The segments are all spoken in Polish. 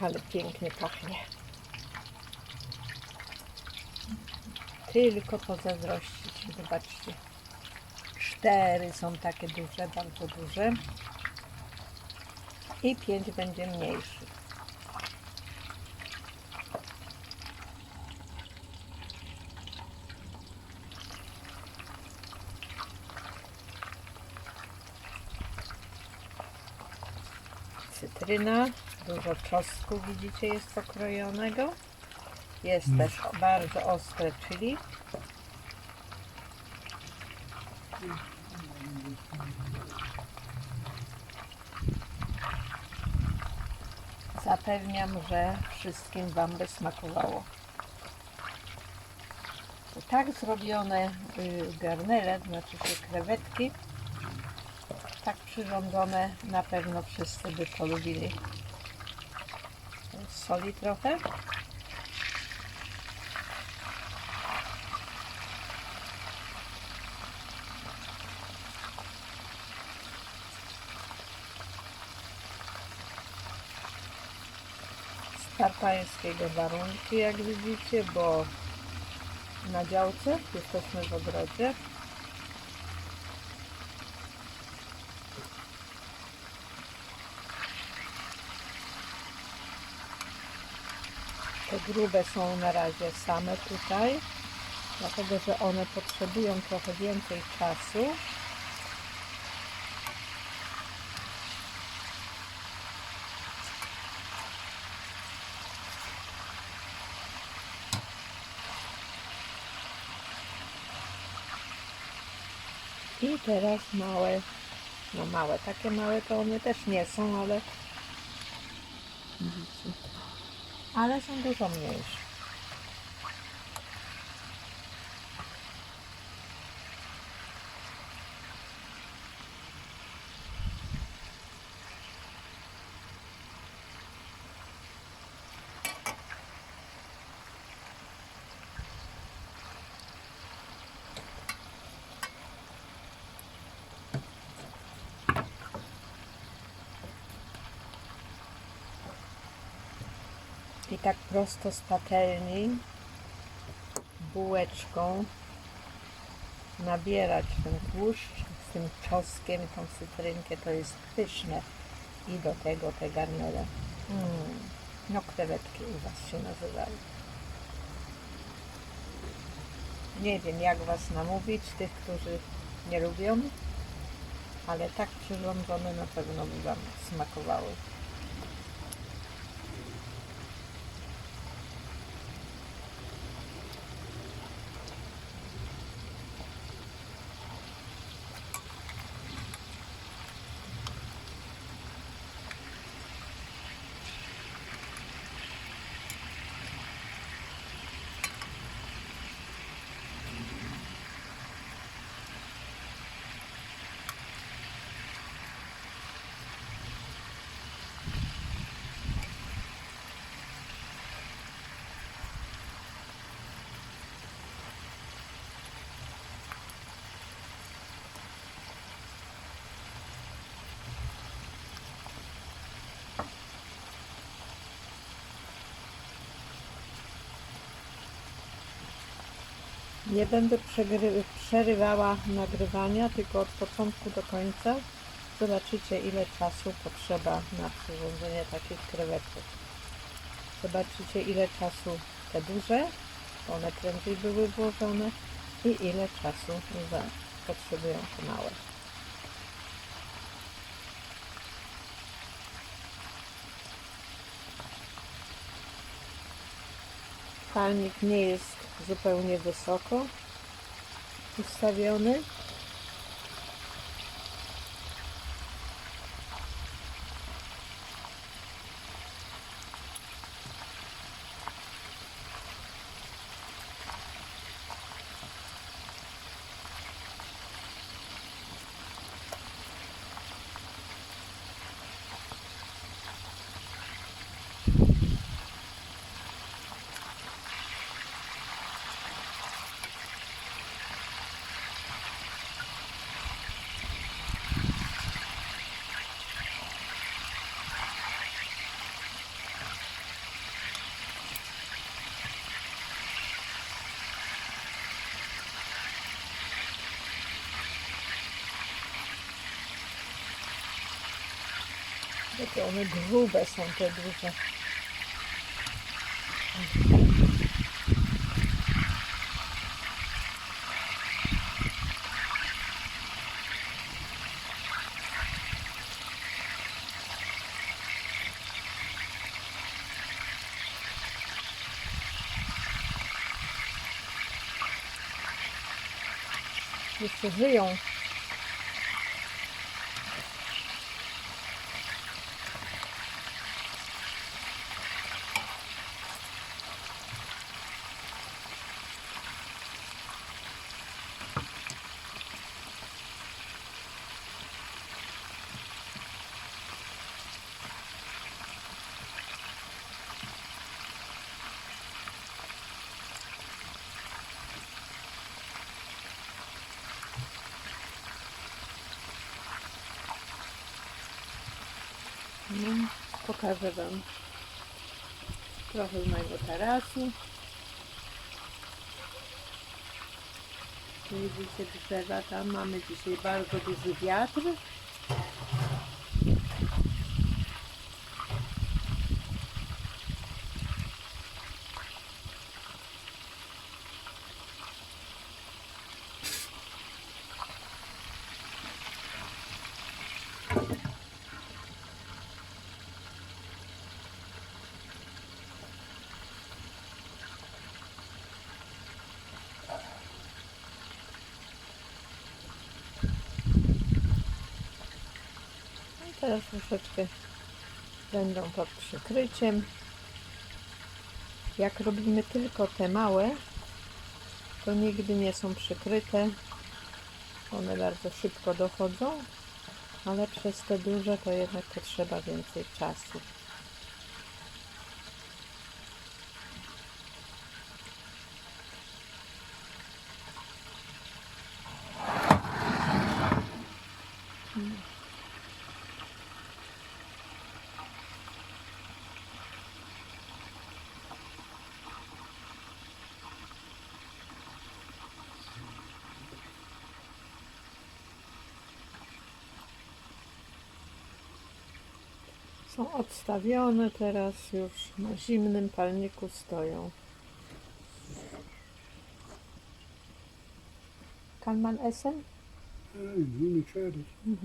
Ale pięknie pachnie. Tylko pozazdrościć. Zobaczcie. Cztery są takie duże, bardzo duże. I pięć będzie mniejszy. Cytryna, dużo czosnku widzicie jest pokrojonego. Jest też bardzo ostre chili. Zapewniam, że wszystkim Wam by smakowało. Tak zrobione y, garnele, znaczy się krewetki, tak przyrządzone, na pewno wszyscy by polubili. Soli trochę. Warunki, jak widzicie, bo na działce jesteśmy w ogrodzie. Te grube są na razie same tutaj, dlatego że one potrzebują trochę więcej czasu. I teraz małe, no małe, takie małe to one też nie są, ale widzicie, ale są dużo mniejsze. I tak prosto z patelni bułeczką nabierać ten tłuszcz z tym czosnkiem, tą cytrynkę, to jest pyszne. I do tego te garnele. Mm. No krewetki u Was się nazywają. Nie wiem jak Was namówić, tych, którzy nie lubią, ale tak przyrządzone na pewno by Wam smakowały. Nie będę przerywała nagrywania, tylko od początku do końca. Zobaczycie, ile czasu potrzeba na przyrządzenie takich krewetek. Zobaczycie, ile czasu te duże, one prędzej były włożone, i ile czasu za, potrzebują te małe. Palnik nie jest zupełnie wysoko ustawiony. Jakie one grube są te duże. Jeszcze żyją. No, pokażę Wam trochę z mojego tarasu. Widzicie drzewa, tam mamy dzisiaj bardzo duży wiatr. Teraz troszeczkę będą pod przykryciem. Jak robimy tylko te małe, to nigdy nie są przykryte. One bardzo szybko dochodzą, ale przez te duże to jednak potrzeba więcej czasu. Są odstawione teraz już na zimnym palniku stoją. Kan man essen? Nein, noch nicht fertig. No,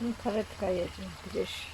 Bunu taret kayacağım. Güneş.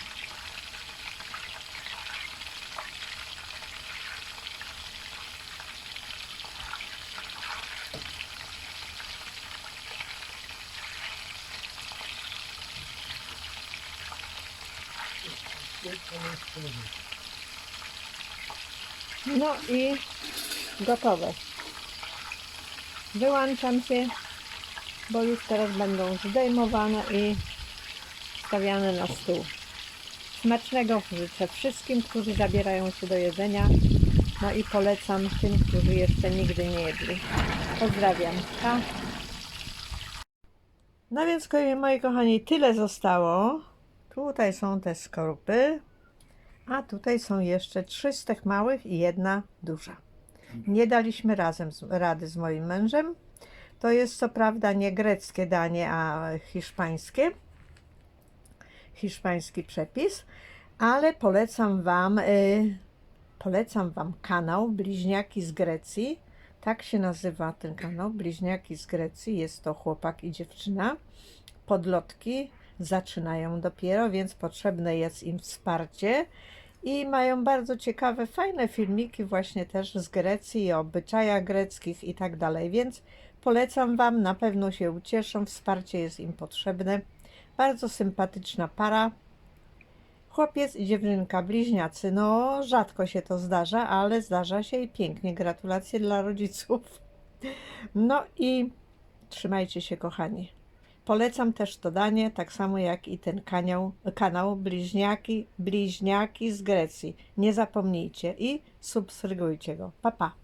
No i gotowe. Wyłączam się, bo już teraz będą zdejmowane i stawiane na stół. Smacznego życzę wszystkim, którzy zabierają się do jedzenia. No i polecam tym, którzy jeszcze nigdy nie jedli. Pozdrawiam. Pa. No więc moi kochani, tyle zostało. Tutaj są te skorupy. A tutaj są jeszcze trzy z tych małych i jedna duża. Nie daliśmy razem z, rady z moim mężem. To jest co prawda nie greckie danie, a hiszpańskie. Hiszpański przepis, ale polecam Wam y, polecam Wam kanał Bliźniaki z Grecji. Tak się nazywa ten kanał, Bliźniaki z Grecji. Jest to chłopak i dziewczyna. Podlotki zaczynają dopiero, więc potrzebne jest im wsparcie. I mają bardzo ciekawe, fajne filmiki właśnie też z Grecji, o obyczajach greckich i tak dalej, więc polecam Wam, na pewno się ucieszą, wsparcie jest im potrzebne. Bardzo sympatyczna para. Chłopiec i dziewczynka bliźniacy. No, rzadko się to zdarza, ale zdarza się i pięknie. Gratulacje dla rodziców. No i trzymajcie się, kochani. Polecam też to danie, tak samo jak i ten kanał, kanał Bliźniaki, Bliźniaki z Grecji. Nie zapomnijcie i subskrybujcie go. Pa, pa.